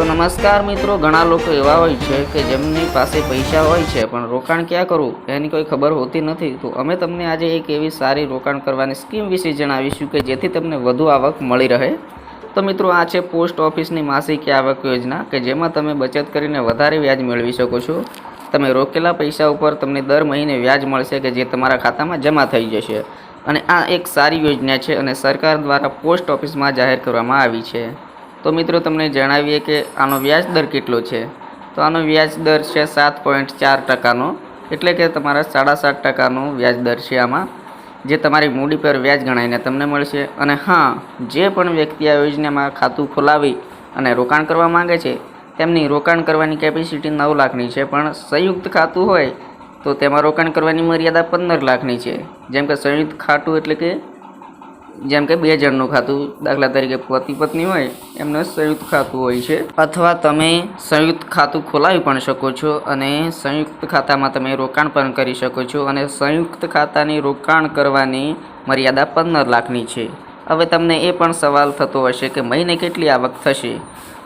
તો નમસ્કાર મિત્રો, ઘણા લોકો એવા હોય છે કે જેમની પાસે પૈસા હોય છે, પણ રોકાણ ક્યાં કરવું? એની કોઈ ખબર હોતી નથી. તો અમે તમને આજે એક એવી સારી રોકાણ કરવાની સ્કીમ વિશે જણાવીશું કે જેથી તમને વધુ આવક મળી રહે. તો મિત્રો, આ છે પોસ્ટ ઓફિસની માસિક આવક યોજના કે જેમાં તમે બચત કરીને વધારે વ્યાજ મેળવી શકો છો. તમે રોકેલા પૈસા ઉપર તમને દર મહિને વ્યાજ મળશે કે જે તમારા ખાતામાં જમા થઈ જશે. અને આ એક સારી યોજના છે અને સરકાર દ્વારા પોસ્ટ ઓફિસમાં જાહેર કરવામાં આવી છે. તો મિત્રો તમને જણાવીએ કે આનો વ્યાજ દર કેટલો છે? તો આનો વ્યાજ દર છે સાત પોઈન્ટ ચાર ટકાનો. એટલે કે તમારા સાડા સાત ટકાનો વ્યાજ દર છે આમાં, જે તમારી મૂડી પર વ્યાજ ગણાઈને તમને મળશે. અને હા, જે પણ વ્યક્તિ આ યોજનામાં ખાતું ખોલાવી અને રોકાણ કરવા માંગે છે, તેમની રોકાણ કરવાની કેપેસિટી નવ લાખની છે. પણ સંયુક્ત ખાતું હોય તો તેમાં રોકાણ કરવાની મર્યાદા પંદર લાખની છે. જેમ કે સંયુક્ત ખાતું એટલે કે જેમ કે બે જણનું ખાતું, દાખલા તરીકે પતિ પત્ની હોય, એમને સંયુક્ત ખાતું હોય છે. અથવા તમે સંયુક્ત ખાતું ખોલાવી પણ શકો છો અને સંયુક્ત ખાતામાં તમે રોકાણ પણ કરી શકો છો અને સંયુક્ત ખાતાની રોકાણ કરવાની મર્યાદા પંદર લાખની છે. હવે તમને એ પણ સવાલ થતો હશે કે મહિને કેટલી આવક થશે?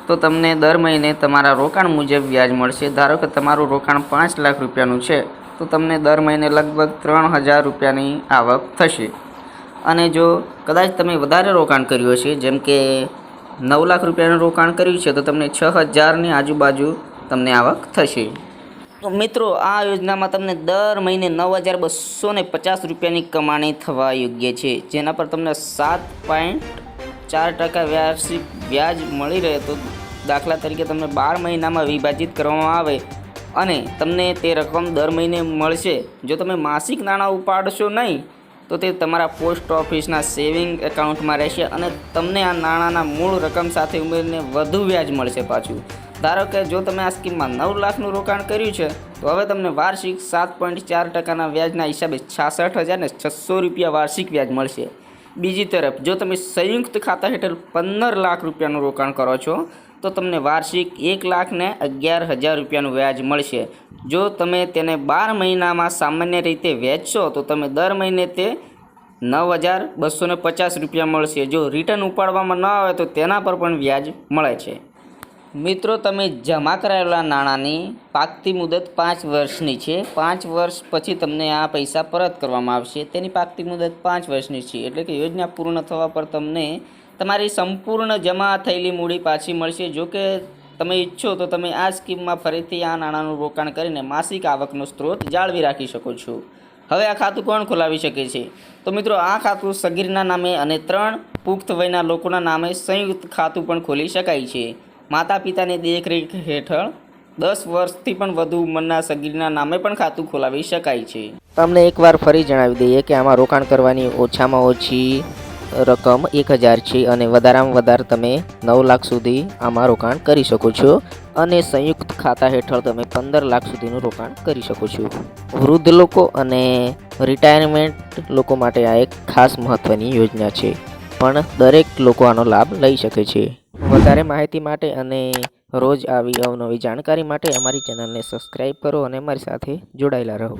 તો તમને દર મહિને તમારા રોકાણ મુજબ વ્યાજ મળશે. ધારો કે તમારું રોકાણ પાંચ લાખ રૂપિયાનું છે, તો તમને દર મહિને લગભગ ત્રણ હજાર રૂપિયાની આવક થશે. અને જો કદાચ તમે વધારે રોકાણ કર્યું હશે, જેમ કે નવ લાખ રૂપિયાનું રોકાણ કર્યું છે, તો તમને છ હજારની આજુબાજુ તમને આવક થશે. તો મિત્રો, આ યોજનામાં તમને દર મહિને નવ હજાર બસો ને પચાસ રૂપિયાની કમાણી થવા યોગ્ય છે, જેના પર તમને સાત પોઈન્ટ ચાર ટકા વાર્ષિક વ્યાજ મળી રહે તો દાખલા તરીકે તમને બાર મહિનામાં વિભાજિત કરવામાં આવે અને તમને તે રકમ દર મહિને મળશે. જો તમે માસિક નાણાં ઉપાડશો નહીં તો તે તમારા પોસ્ટ ઓફિસના સેવિંગ એકાઉન્ટમાં રહેશે અને તમને આ નાણાંના મૂળ રકમ સાથે ઉમેરીને વધુ વ્યાજ મળશે પાછું. ધારો કે જો તમે આ સ્કીમમાં નવ લાખનું રોકાણ કર્યું છે, તો હવે તમને વાર્ષિક સાત પોઈન્ટ ચાર ટકાના વ્યાજના હિસાબે છાસઠ હજાર ને છસો રૂપિયા વાર્ષિક વ્યાજ મળશે. બીજી તરફ, જો તમે સંયુક્ત ખાતા હેઠળ પંદર લાખ રૂપિયાનું રોકાણ કરો છો તો તમને વાર્ષિક એક લાખ ને અગિયાર હજાર રૂપિયાનું વ્યાજ મળશે. જો તમે તેને બાર મહિનામાં સામાન્ય રીતે વેચશો, તો તમે દર મહિને તે નવ હજાર બસો પચાસ રૂપિયા મળશે. જો રિટર્ન ઉપાડવામાં ન આવે, તો તેના પર પણ વ્યાજ મળે છે. મિત્રો, તમે જમા કરાયેલા નાણાંની પાકતી મુદત પાંચ વર્ષની છે. પાંચ વર્ષ પછી તમને આ પૈસા પરત કરવામાં આવશે. તેની પાકતી મુદત પાંચ વર્ષની છે. એટલે કે યોજના પૂર્ણ થવા પર તમને તમારી સંપૂર્ણ જમા થયેલી મૂડી પાછી મળશે. જો કે તમે ઈચ્છો તો તમે આ સ્કીમમાં ફરીથી આ નાણાંનું રોકાણ કરીને માસિક આવકનો સ્ત્રોત જાળવી રાખી શકો છો. હવે આ ખાતું કોણ ખોલાવી શકે છે? તો મિત્રો, આ ખાતું સગીરના નામે અને ત્રણ પુખ્ત વયના લોકોના નામે સંયુક્ત ખાતું પણ ખોલી શકાય છે. માતા પિતાની દેખરેખ હેઠળ દસ વર્ષથી પણ વધુ ઉંમરના સગીરના નામે પણ ખાતું ખોલાવી શકાય છે. તમને એકવાર ફરી જણાવી દઈએ કે આમાં રોકાણ કરવાની ઓછામાં ઓછી રકમ એક હજાર છે અને વધારામાં વધારે તમે નવ લાખ સુધી આમાં રોકાણ કરી શકો છો અને સંયુક્ત ખાતા હેઠળ તમે પંદર લાખ સુધીનું રોકાણ કરી શકો છો. વૃદ્ધ લોકો અને રિટાયરમેન્ટ લોકો માટે આ એક ખાસ મહત્ત્વની યોજના છે, પણ દરેક લોકો આનો લાભ લઈ શકે છે. વધારે માહિતી માટે અને રોજ આવી અવનવી જાણકારી માટે અમારી ચેનલને સબસ્ક્રાઈબ કરો અને અમારી સાથે જોડાયેલા રહો.